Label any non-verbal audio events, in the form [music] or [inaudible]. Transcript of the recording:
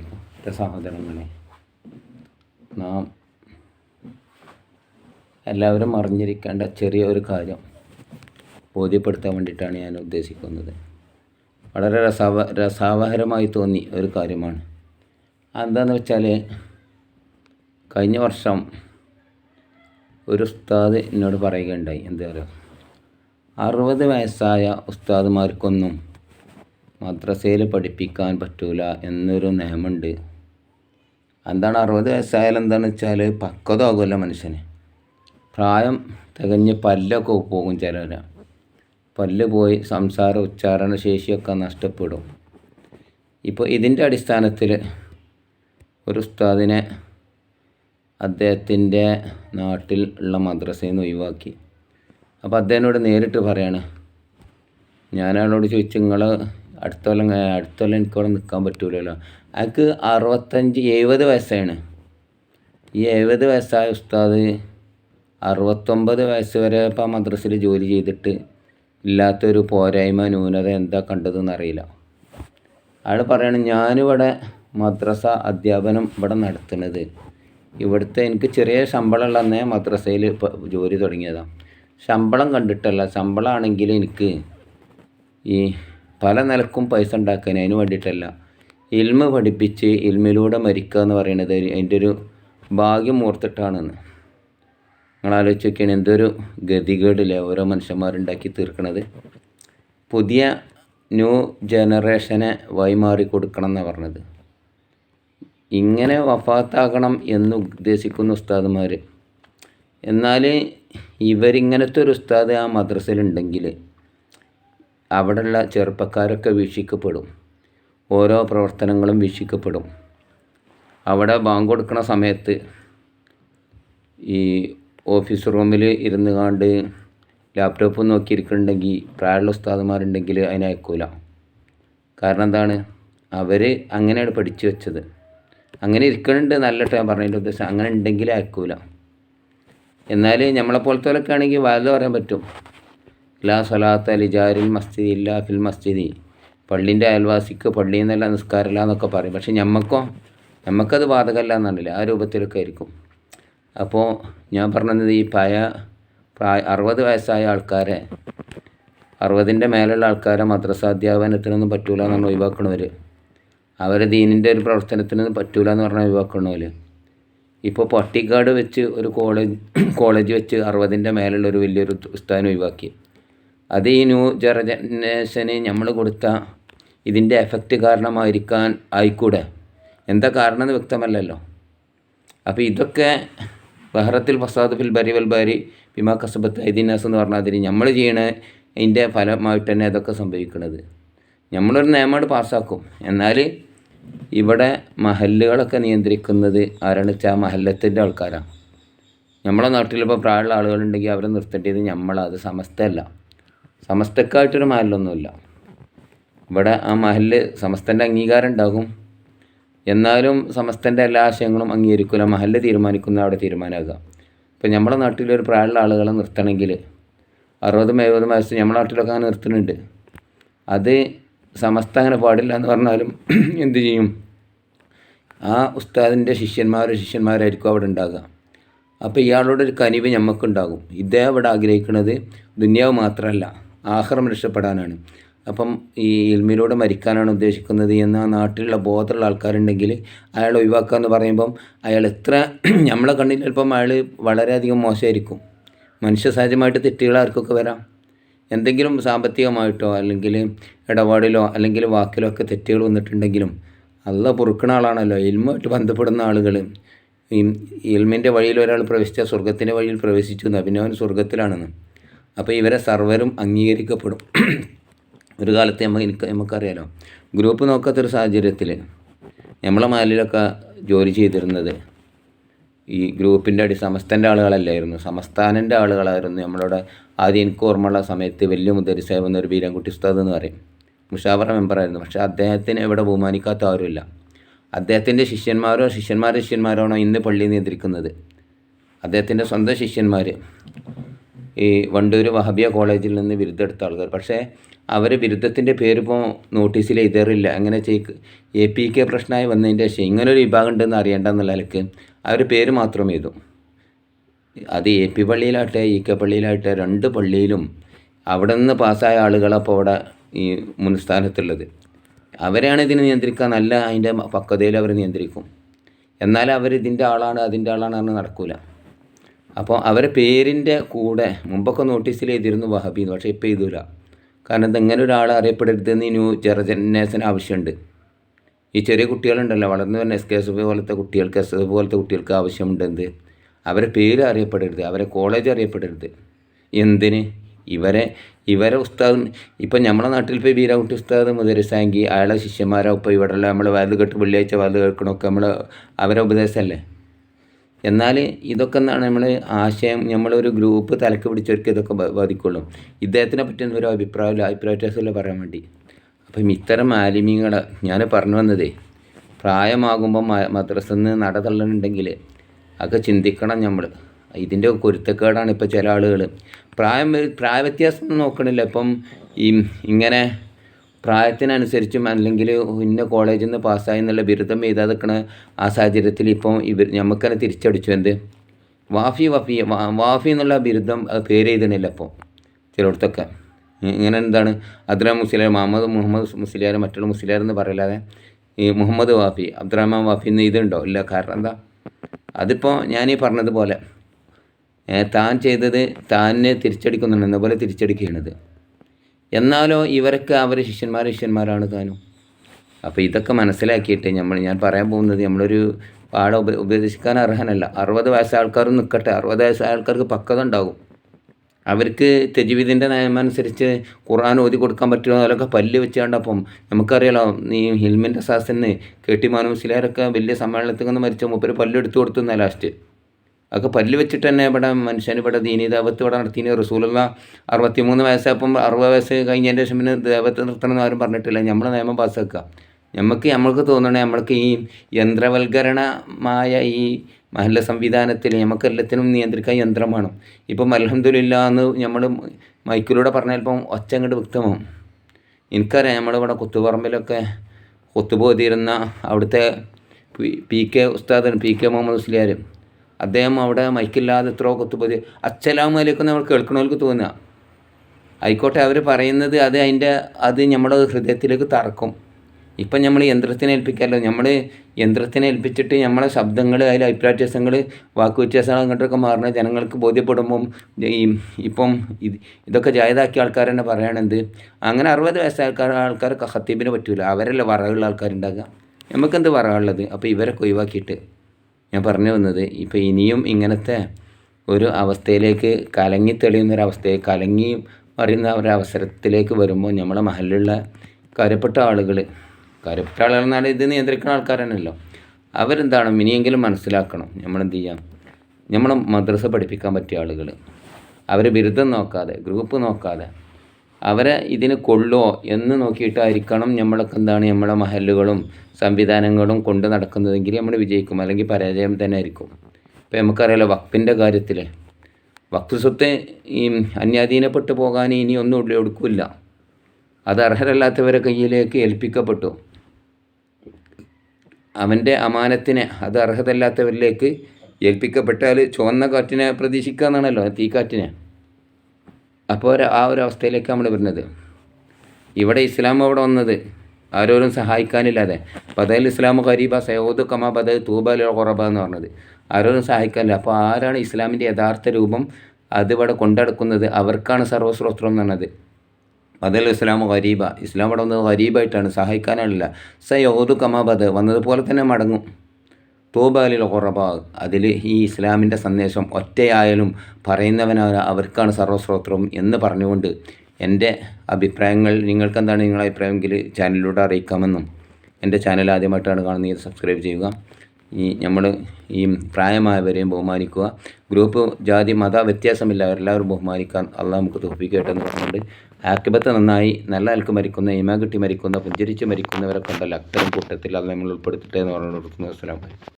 എന്റെ സഹോദരങ്ങളെ നാം എല്ലാവരും അറിഞ്ഞിരിക്കേണ്ട ചെറിയ ഒരു കാര്യം ബോധ്യപ്പെടുത്താൻ വേണ്ടിയിട്ടാണ് ഞാൻ ഉദ്ദേശിക്കുന്നത്. വളരെ രസാവ രസാവഹരമായി തോന്നി ഒരു കാര്യമാണ്. എന്താണെന്ന് വെച്ചാൽ കഴിഞ്ഞ വർഷം ഒരു ഉസ്താദ് എന്നോട് പറയുകയുണ്ടായി എന്താ പറയുക അറുപത് വയസ്സായ ഉസ്താദുമാർക്കൊന്നും മദ്രസയിൽ പഠിപ്പിക്കാൻ പറ്റൂല എന്നൊരു നിയമമുണ്ട്. എന്താണ് അറുപത് വയസ്സായാലും എന്താണെന്ന് വെച്ചാൽ പക്വത ആകുമല്ല മനുഷ്യന്. പ്രായം തികഞ്ഞ് പല്ലൊക്കെ പോകും ചിലർ പല്ല് പോയി സംസാര ഉച്ചാരണ ശേഷിയൊക്കെ നഷ്ടപ്പെടും. ഇപ്പോൾ ഇതിന്റെ അടിസ്ഥാനത്തിൽ ഒരു ഉസ്താദിനെ അദ്ദേഹത്തിന്റെ നാട്ടിൽ ഉള്ള മദ്രസയിൽ നിന്ന് ഒഴിവാക്കി. അപ്പോൾ അദ്ദേഹത്തിനോട് നേരിട്ട് പറയാണ്. ഞാനയാളോട് ചോദിച്ചു നിങ്ങൾ അടുത്ത കൊല്ലം അടുത്ത കൊല്ലം എനിക്കവിടെ നിൽക്കാൻ പറ്റൂലല്ലോ. അയാൾക്ക് അറുപത്തഞ്ച് എഴുപത് വയസ്സാണ്. ഈ എഴുപത് വയസ്സായ ഉസ്താദ് അറുപത്തൊമ്പത് വയസ്സ് വരെ ഇപ്പോൾ മദ്രസയിൽ ജോലി ചെയ്തിട്ട് ഇല്ലാത്തൊരു പോരായ്മ ന്യൂനത എന്താ കണ്ടതെന്ന് അറിയില്ല. അയാൾ പറയണ ഞാനിവിടെ മദ്രസ അധ്യാപനം ഇവിടെ നടത്തുന്നത്. ഇവിടുത്തെ എനിക്ക് ചെറിയ ശമ്പളമുള്ള അന്നേ മദ്രസയിൽ ജോലി തുടങ്ങിയതാണ് ശമ്പളം കണ്ടിട്ടല്ല ശമ്പളമാണെങ്കിൽ എനിക്ക് ഈ പല നിലക്കും പൈസ ഉണ്ടാക്കാൻ അതിന് വേണ്ടിയിട്ടല്ല. ഇൽമ പഠിപ്പിച്ച് ഇൽമിലൂടെ മരിക്കുക എന്ന് പറയുന്നത് അതിന്റെ ഒരു ഭാഗ്യം ഓർത്തിട്ടാണെന്ന്. നിങ്ങൾ ആലോചിച്ച് നോക്കിയാണ് എന്തൊരു ഗതികേടില്ലേ ഓരോ മനുഷ്യന്മാരുണ്ടാക്കി തീർക്കണത്. പുതിയ ന്യൂ ജനറേഷനെ വൈമാറി കൊടുക്കണം എന്നാണ് പറഞ്ഞത്. ഇങ്ങനെ വഫാത്താകണം എന്ന് ഉദ്ദേശിക്കുന്ന ഉസ്താദുമാർ എന്നാൽ ഇവരിങ്ങനത്തെ ഒരു ഉസ്താദ് ആ മദ്രസയിലുണ്ടെങ്കിൽ അവിടെയുള്ള ചെറുപ്പക്കാരൊക്കെ വീക്ഷിക്കപ്പെടും. ഓരോ പ്രവർത്തനങ്ങളും വീക്ഷിക്കപ്പെടും. അവിടെ ബാങ്ക് കൊടുക്കുന്ന സമയത്ത് ഈ ഓഫീസ് റൂമിൽ ഇരുന്ന് കാണ്ട് ലാപ്ടോപ്പ് നോക്കിയിരിക്കുന്നുണ്ടെങ്കിൽ പ്രായമുള്ള ഉസ്താദുമാരുണ്ടെങ്കിൽ അതിനെ അയക്കൂല. കാരണം എന്താണ്? അവർ അങ്ങനെയാണ് പഠിച്ചു വെച്ചത്. അങ്ങനെ ഇരിക്കുന്നുണ്ട് നല്ല ഞാൻ പറഞ്ഞതിന്റെ ഉദ്ദേശം. അങ്ങനെ ഉണ്ടെങ്കിൽ അയക്കൂല. എന്നാൽ നമ്മളെപ്പോലത്തോലൊക്കെ ആണെങ്കിൽ വലുത് പറയാൻ പറ്റും. ലാ സലാത്ത ലിജാരിൽ മസ്ജിദ് ഇല്ല ഫിൽ മസ്ജിദി. പള്ളിന്റെ അയൽവാസിക്ക് പള്ളിയിൽ നിന്നല്ല നിസ്കാരമില്ല എന്നൊക്കെ പറയും. പക്ഷെ ഞമ്മക്കോ ഞമ്മക്കത് ബാധകമല്ല എന്നുണ്ടല്ലേ? ആ രൂപത്തിലൊക്കെ ആയിരിക്കും. അപ്പോൾ ഞാൻ പറഞ്ഞത് ഈ പഴയ പ്രായ അറുപത് വയസ്സായ ആൾക്കാരെ അറുപതിന്റെ മേലുള്ള ആൾക്കാരെ മദ്രസ അധ്യാപനത്തിനൊന്നും പറ്റൂല എന്നാണ് ഒഴിവാക്കണവർ അവർ ദീനിന്റെ ഒരു പ്രവർത്തനത്തിനൊന്നും പറ്റൂല എന്ന് പറഞ്ഞാൽ ഒഴിവാക്കണവർ ഇപ്പോൾ പട്ടിക്കാട് വെച്ച് ഒരു കോളേജ് കോളേജ് വെച്ച് അറുപതിന്റെ മേലുള്ള ഒരു വലിയൊരു ഉസ്താദിനെ ഒഴിവാക്കി. അത് ഈ ന്യൂ ജനറേഷന് നമ്മൾ കൊടുത്ത ഇതിന്റെ എഫക്റ്റ് കാരണമായിരിക്കാൻ ആയിക്കൂടെ? എന്താ കാരണം എന്ന് വ്യക്തമല്ലല്ലോ. അപ്പോൾ ഇതൊക്കെ ബഹ്റത്തിൽ ഫസാദ് ഫിൽ ബരി ബാരി ബിമാ കസബത്ത് ഐദിനാസ് എന്ന് പറഞ്ഞാൽ അതിന് നമ്മൾ ചെയ്യണ അതിന്റെ ഫലമായിട്ട് തന്നെ അതൊക്കെ സംഭവിക്കുന്നത് നമ്മളൊരു നിയമം പാസ്സാക്കും. എന്നാൽ ഇവിടെ മഹല്ലുകളൊക്കെ നിയന്ത്രിക്കുന്നത് ആരാണ് വെച്ചാൽ മഹല്ലത്തിന്റെ ആൾക്കാരാണ് നമ്മളെ നാട്ടിലിപ്പോൾ പ്രായമുള്ള ആളുകളുണ്ടെങ്കിൽ അവരെ നിർത്തേണ്ടത് നമ്മളാണ് അത് സമസ്തയല്ല. സമസ്തക്കായിട്ടൊരു മഹലൊന്നുമില്ല. ഇവിടെ ആ മഹൽ സമസ്തന്റെ അംഗീകാരം ഉണ്ടാകും. എന്നാലും സമസ്തന്റെ എല്ലാ ആശയങ്ങളും അംഗീകരിക്കില്ല മഹൽ തീരുമാനിക്കുന്ന അവിടെ തീരുമാനമാകുക. ഇപ്പം നമ്മുടെ നാട്ടിലൊരു പ്രായമുള്ള ആളുകളെ നിർത്തണമെങ്കിൽ അറുപതും എഴുപതും വയസ്സ് നമ്മുടെ നാട്ടിലൊക്കെ അങ്ങനെ നിർത്തുന്നുണ്ട്. അത് സമസ്ത അങ്ങനെ പാടില്ല എന്ന് പറഞ്ഞാലും [clears throat] എന്ത് ചെയ്യും? ആ ഉസ്താദിന്റെ ശിഷ്യന്മാരോ ശിഷ്യന്മാരായിരിക്കും അവിടെ ഉണ്ടാകുക. അപ്പോൾ ഇയാളോടൊരു കനിവ് ഞമ്മക്കുണ്ടാകും. ഇദ്ദേഹം ഇവിടെ ആഗ്രഹിക്കുന്നത് ദുന്യാവ് മാത്രമല്ല. ആഹ്റം രക്ഷപ്പെടാനാണ്. അപ്പം ഈ ഇൽമിലൂടെ മരിക്കാനാണ് ഉദ്ദേശിക്കുന്നത് എന്ന് ആ നാട്ടിലുള്ള ബോധമുള്ള ആൾക്കാരുണ്ടെങ്കിൽ അയാൾ ഒഴിവാക്കുക എന്ന് പറയുമ്പം അയാൾ എത്ര [clears throat] നമ്മളെ കണ്ണിൽ ചിലപ്പം അയാൾ വളരെയധികം മോശമായിരിക്കും. മനുഷ്യ സഹജമായിട്ട് തെറ്റുകൾ ആർക്കൊക്കെ വരാം? എന്തെങ്കിലും സാമ്പത്തികമായിട്ടോ അല്ലെങ്കിൽ ഇടപാടിലോ അല്ലെങ്കിൽ വാക്കിലോ ഒക്കെ തെറ്റുകൾ വന്നിട്ടുണ്ടെങ്കിലും അല്ല പൊറുക്കണ ആളാണല്ലോ. ഇൽമായിട്ട് ബന്ധപ്പെടുന്ന ആളുകൾ. ഈ ഇൽമിന്റെ വഴിയിൽ ഒരാൾ പ്രവേശിച്ചാൽ സ്വർഗത്തിന്റെ വഴിയിൽ പ്രവേശിച്ചു എന്ന് പിന്നെ അവൻ സ്വർഗത്തിലാണെന്ന് അപ്പോൾ ഇവരെ സർവരും അംഗീകരിക്കപ്പെടും. ഒരു കാലത്ത് നമ്മൾ എനിക്ക് നമുക്കറിയാലോ ഗ്രൂപ്പ് നോക്കാത്തൊരു സാഹചര്യത്തിൽ നമ്മളെ മാലിലൊക്കെ ജോലി ചെയ്തിരുന്നത് ഈ ഗ്രൂപ്പിന്റെ അടി സമസ്തന്റെ ആളുകളല്ലായിരുന്നു. സമസ്ഥാനന്റെ ആളുകളായിരുന്നു നമ്മളവിടെ ആദ്യം എനിക്ക് ഓർമ്മയുള്ള സമയത്ത് വലിയ മുദരിസായ വന്ന ഒരു ബീരാൻകുട്ടി ഉസ്താദ് എന്ന് പറയും. മുഷാവറ മെമ്പറായിരുന്നു പക്ഷേ അദ്ദേഹത്തിന് ഇവിടെ ബഹുമാനിക്കാത്ത ആരുമില്ല. അദ്ദേഹത്തിന്റെ ശിഷ്യന്മാരോ ശിഷ്യന്മാരുടെ ശിഷ്യന്മാരാണോ ഇന്ന് പള്ളി നിയന്ത്രിക്കുന്നത്? അദ്ദേഹത്തിന്റെ സ്വന്തം ശിഷ്യന്മാർ ഈ വണ്ടൂർ വഹബിയ കോളേജിൽ നിന്ന് ബിരുദം എടുത്ത ആൾക്കാർ. പക്ഷേ അവർ ബിരുദത്തിന്റെ പേരിപ്പോൾ നോട്ടീസിൽ എഴുതാറില്ല അങ്ങനെ ചെയ്ക്ക് എ പി കെ പ്രശ്നമായി വന്നതിന്റെ ശേഷം ഇങ്ങനൊരു വിഭാഗം ഉണ്ടെന്ന് അറിയേണ്ടെന്നുള്ള നിലയ്ക്ക് അവർ പേര് മാത്രം എഴുതും. അത് എ പി പള്ളിയിലാട്ടെ ഇ കെ പള്ളിയിലാട്ടെ രണ്ട് പള്ളിയിലും അവിടെ നിന്ന് പാസ്സായ ആളുകളപ്പോൾ അവിടെ ഈ മുൻസ്ഥാനത്തുള്ളത്. അവരാണ് ഇതിനെ നിയന്ത്രിക്കുക നല്ല അതിന്റെ പക്വതയിൽ അവർ നിയന്ത്രിക്കും. എന്നാൽ അവർ ഇതിന്റെ ആളാണ് അതിന്റെ ആളാണ് പറഞ്ഞ് നടക്കൂല. അപ്പോൾ അവരെ പേരിന്റെ കൂടെ മുമ്പൊക്കെ നോട്ടീസിൽ എഴുതിയിരുന്നു വഹബി എന്ന് പക്ഷേ ഇപ്പോൾ എഴുതൂല. കാരണം എന്തെങ്കിലും ഒരാൾ അറിയപ്പെടരുതെന്ന് ന്യൂ ജനറേഷന് ആവശ്യമുണ്ട്. ഈ ചെറിയ കുട്ടികളുണ്ടല്ലോ വളർന്നു വരുന്ന എസ് കെ എസ് എഫ് പോലത്തെ കുട്ടികൾക്ക് എസ് എഫ് പോലത്തെ കുട്ടികൾക്ക് ആവശ്യമുണ്ട് എന്ത്? അവരെ പേര് അറിയപ്പെടരുത് അവരെ കോളേജ് അറിയപ്പെടരുത്. എന്തിന്? ഇവരെ ഇവരെ ഉസ്താദ് ഇപ്പം നമ്മുടെ നാട്ടിൽ ഇപ്പോൾ ബീരാകുട്ടി ഉസ്താദ് മുതരസാങ്കി അയാളെ ശിഷ്യന്മാരോ ഇപ്പോൾ ഇവിടെ നമ്മൾ വലുത് കെട്ട് വെള്ളിയാഴ്ച വലുത് കേൾക്കണമൊക്കെ നമ്മൾ അവരെ ഉപദേശമല്ലേ? എന്നാൽ ഇതൊക്കെ എന്താണ് നമ്മൾ ആശയം നമ്മളൊരു ഗ്രൂപ്പ് തലക്ക് പിടിച്ചവർക്ക് ഇതൊക്കെ ബാധിക്കുള്ളൂ. ഇദ്ദേഹത്തിനെ പറ്റി ഒരു അഭിപ്രായമില്ല അഭിപ്രായ വ്യത്യാസമില്ല പറയാൻ വേണ്ടി. അപ്പം ഇത്തരം മാലിന്യങ്ങൾ ഞാൻ പറഞ്ഞു വന്നതേ പ്രായമാകുമ്പോൾ മദ്രസയിൽ നിന്ന് നട തള്ളനുണ്ടെങ്കിൽ അതൊക്കെ ചിന്തിക്കണം നമ്മൾ ഇതിന്റെ കുരുത്തക്കേടാണ് ഇപ്പോൾ ചില ആളുകൾ പ്രായം പ്രായ വ്യത്യാസം നോക്കണില്ല. ഇപ്പം ഈ ഇങ്ങനെ പ്രായത്തിനനുസരിച്ചും അല്ലെങ്കിൽ ഇന്ന കോളേജിൽ നിന്ന് പാസ്സായി എന്നുള്ള ബിരുദം എഴുതാതെ നിൽക്കുന്ന ആ സാഹചര്യത്തിൽ ഇപ്പം ഇവർ നമുക്കതിനെ തിരിച്ചടിച്ചു. എന്ത്? വാഫി വഫി വാഫി എന്നുള്ള ബിരുദം പേര് എഴുതണില്ല അപ്പോൾ ചിലയിടത്തൊക്കെ. ഇങ്ങനെ എന്താണ്? അബ്ദുറഹ്മാൻ മുസ്ലിയാർ മുഹമ്മദ് മുഹമ്മദ് മുസ്ലിയാർ മറ്റുള്ള മുസ്ലിയാർ എന്ന് പറയലാതെ ഈ മുഹമ്മദ് വാഫി അബ്ദുറഹ്മാൻ വാഫി എന്ന് ഇതുണ്ടോ ഇല്ല കാരണം എന്താ? അതിപ്പോൾ ഞാൻ ഈ പറഞ്ഞതുപോലെ താൻ ചെയ്തത് താനെ തിരിച്ചടിക്കുന്നുണ്ട് എന്നപോലെ തിരിച്ചടിക്കുകയാണിത് എന്നാലോ ഇവരൊക്കെ അവർ ശിഷ്യന്മാർ ശിഷ്യന്മാരാണ് താനും. അപ്പോൾ ഇതൊക്കെ മനസ്സിലാക്കിയിട്ട് നമ്മൾ ഞാൻ പറയാൻ പോകുന്നത് നമ്മളൊരു പാഠം ഉപ ഉപദേശിക്കാൻ അർഹനല്ല. അറുപത് വയസ്സായ ആൾക്കാർ നിൽക്കട്ടെ അറുപത് വയസ്സായ ആൾക്കാർക്ക് പക്വത ഉണ്ടാകും അവർക്ക് തെജുവിധിന്റെ നിയമമനുസരിച്ച് ഖുർആൻ ഓതി കൊടുക്കാൻ പറ്റുമോ അതിലൊക്കെ പല്ല് വെച്ചാണ്ടപ്പം നമുക്കറിയാലോ നീ ഹിൽമിന്റെ സാസന് കെ ടി മാനൂസിലാരൊക്കെ വലിയ സമ്മേളനത്തിൽ നിന്ന് മരിച്ച മൂപ്പര് പല്ല് കൊടുത്തു കൊടുത്തു ലാസ്റ്റ്. അതൊക്കെ പല്ല് വെച്ചിട്ട് തന്നെ ഇവിടെ മനുഷ്യൻ ഇവിടെ ദീനി ഇവിടെ നടത്തിന് റസൂലുള്ള അറുപത്തി മൂന്ന് വയസ്സായപ്പം അറുപത് വയസ്സ് കഴിഞ്ഞതിന്റെ ശേഷം പിന്നെ ദേവത്ത് നിർത്തണം എന്ന് ആരും പറഞ്ഞിട്ടില്ല. നമ്മൾ നിയമം പാസ്സാക്കുക. നമുക്ക് നമ്മൾക്ക് തോന്നണേ നമ്മൾക്ക് ഈ യന്ത്രവൽക്കരണമായ ഈ മഹല്ല സംവിധാനത്തിൽ നമുക്ക് എല്ലാത്തിനും നിയന്ത്രിക്കാൻ യന്ത്രം വേണം. ഇപ്പം അലഹമില്ല എന്ന് നമ്മൾ മൈക്കിലൂടെ പറഞ്ഞാൽ ഇപ്പം ഒച്ച അങ്ങോട്ട് വ്യക്തമാവും. എനിക്കറിയാം നമ്മളിവിടെ കുത്തുപറമ്പിലൊക്കെ കുത്തുപോതിരുന്ന അവിടുത്തെ പി കെ ഉസ്താദൻ പി കെ മുഹമ്മദ് മുസ്ലിയാർ അദ്ദേഹം അവിടെ മൈക്കില്ലാതെ എത്രയോ കൊത്തുപോയി അച്ഛലാമലേക്കും നമ്മൾ കേൾക്കണവർക്ക് തോന്നുക. ആയിക്കോട്ടെ അവർ പറയുന്നത് അത് അതിന്റെ അത് നമ്മുടെ ഹൃദയത്തിലേക്ക് തറക്കും. ഇപ്പം നമ്മൾ യന്ത്രത്തിനെ ഏൽപ്പിക്കാമല്ലോ നമ്മൾ യന്ത്രത്തിനെ ഏൽപ്പിച്ചിട്ട് നമ്മളെ ശബ്ദങ്ങൾ അതിൽ അഭിപ്രായ വ്യത്യാസങ്ങൾ വാക്ക് വ്യത്യാസങ്ങൾ അങ്ങോട്ടൊക്കെ മാറുന്ന ജനങ്ങൾക്ക് ബോധ്യപ്പെടുമ്പം ഈ ഇപ്പം ഇത് ഇതൊക്കെ ജായതാക്കിയ ആൾക്കാർ തന്നെ പറയണത്. അങ്ങനെ അറുപത് വയസ്സായ ആൾക്കാർ ആൾക്കാർക്ക് ഹത്തീബിന് പറ്റില്ല അവരല്ല വറകുള്ള ആൾക്കാരുണ്ടാകുക. നമുക്കെന്ത് വറകുള്ളത് അപ്പോൾ ഇവരൊക്കെ ഒഴിവാക്കിയിട്ട്. ഞാൻ പറഞ്ഞു വന്നത് ഇപ്പോൾ ഇനിയും ഇങ്ങനത്തെ ഒരു അവസ്ഥയിലേക്ക് കലങ്ങി തെളിയുന്നൊരവസ്ഥയെ കലങ്ങി മറിയുന്ന ഒരവസരത്തിലേക്ക് വരുമ്പോൾ നമ്മളെ മഹലിലുള്ള കാര്യപ്പെട്ട ആളുകൾ കാര്യപ്പെട്ട ആളുകൾ എന്നാൽ ഇത് നിയന്ത്രിക്കുന്ന ആൾക്കാരാണല്ലോ അവരെന്താണ്? ഇനിയെങ്കിലും മനസ്സിലാക്കണം. നമ്മളെന്ത് ചെയ്യാം? നമ്മളെ മദ്രസ പഠിപ്പിക്കാൻ പറ്റിയ ആളുകൾ അവർ ബിരുദം നോക്കാതെ ഗ്രൂപ്പ് നോക്കാതെ അവരെ ഇതിന് കൊള്ളോ എന്ന് നോക്കിയിട്ടായിരിക്കണം നമ്മളൊക്കെ എന്താണ് നമ്മളെ മഹലുകളും സംവിധാനങ്ങളും കൊണ്ട് നടക്കുന്നതെങ്കിൽ നമ്മൾ വിജയിക്കും. അല്ലെങ്കിൽ പരാജയം തന്നെ ആയിരിക്കും. ഇപ്പോൾ നമുക്കറിയാലോ വക്പിന്റെ കാര്യത്തിൽ വക്ത് സ്വത്ത് ഈ അന്യാധീനപ്പെട്ടു പോകാൻ ഇനി ഒന്നും എടുക്കില്ല അത് അർഹരല്ലാത്തവരെ കയ്യിലേക്ക് ഏൽപ്പിക്കപ്പെട്ടു. അവന്റെ അമാനത്തിനെ അത് അർഹതല്ലാത്തവരിലേക്ക് ഏൽപ്പിക്കപ്പെട്ടാൽ ചുവന്ന കാറ്റിനെ പ്രതീക്ഷിക്കുക എന്നാണല്ലോ തീക്കാറ്റിനെ. അപ്പോൾ ആ ഒരു അവസ്ഥയിലേക്ക് നമ്മൾ വരുന്നത്. ഇവിടെ ഇസ്ലാം അവിടെ വന്നത്. ആരോരും സഹായിക്കാനില്ലാതെ. ബദൽ ഇസ്ലാം ഖരീബ സയോദ് കമ ബദൽ തൂബൽ ഖുറബ എന്ന് പറഞ്ഞത്. ആരോരും സഹായിക്കാനില്ല. അപ്പോൾ ആരാണ് ഇസ്ലാമിന്റെ യഥാർത്ഥ രൂപം അതിവിടെ കൊണ്ടടക്കുന്നത്? അവർക്കാണ് സർവസ്രോത്രം എന്ന് പറഞ്ഞത്. ബദൽ ഇസ്ലാം ഖരീബ ഇസ്ലാം അവിടെ വന്നത് ഖരീബായിട്ടാണ് സഹായിക്കാനല്ല സയോദ് കമ ബദ് വന്നതുപോലെ തന്നെ മടങ്ങും. തോബാലിൽ ഖുറബ അതിൽ ഈ ഇസ്ലാമിന്റെ സന്ദേശം ഒറ്റയായാലും പറയുന്നവനാണ് അവർക്കാണ് സർവസ്രോത്രവും എന്ന് പറഞ്ഞുകൊണ്ട് എന്റെ അഭിപ്രായങ്ങൾ നിങ്ങൾക്കെന്താണ് നിങ്ങളുടെ അഭിപ്രായമെങ്കിൽ ചാനലിലൂടെ അറിയിക്കാമെന്നും എന്റെ ചാനൽ ആദ്യമായിട്ടാണ് കാണുന്നത് സബ്സ്ക്രൈബ് ചെയ്യുക. ഈ നമ്മൾ ഈ പ്രായമായവരെയും ബഹുമാനിക്കുക. ഗ്രൂപ്പ് ജാതി മത വ്യത്യാസമില്ല എല്ലാവരും ബഹുമാനിക്കാൻ അള്ളാഹ് നമുക്ക് തോപ്പിക്കട്ടെ എന്ന് പറഞ്ഞുകൊണ്ട് ആക്കിബത്ത് നന്നായി നല്ല ആൾക്ക് മരിക്കുന്ന ഇമ കിട്ടി മരിക്കുന്ന പുഞ്ചരിച്ച് മരിക്കുന്നവരൊക്കെ ഉണ്ടല്ലോ അത്തരം കൂട്ടത്തിൽ അത് നമ്മൾ ഉൾപ്പെടുത്തിട്ടെ എന്ന് പറഞ്ഞു കൊടുക്കുന്ന അസ്സലാം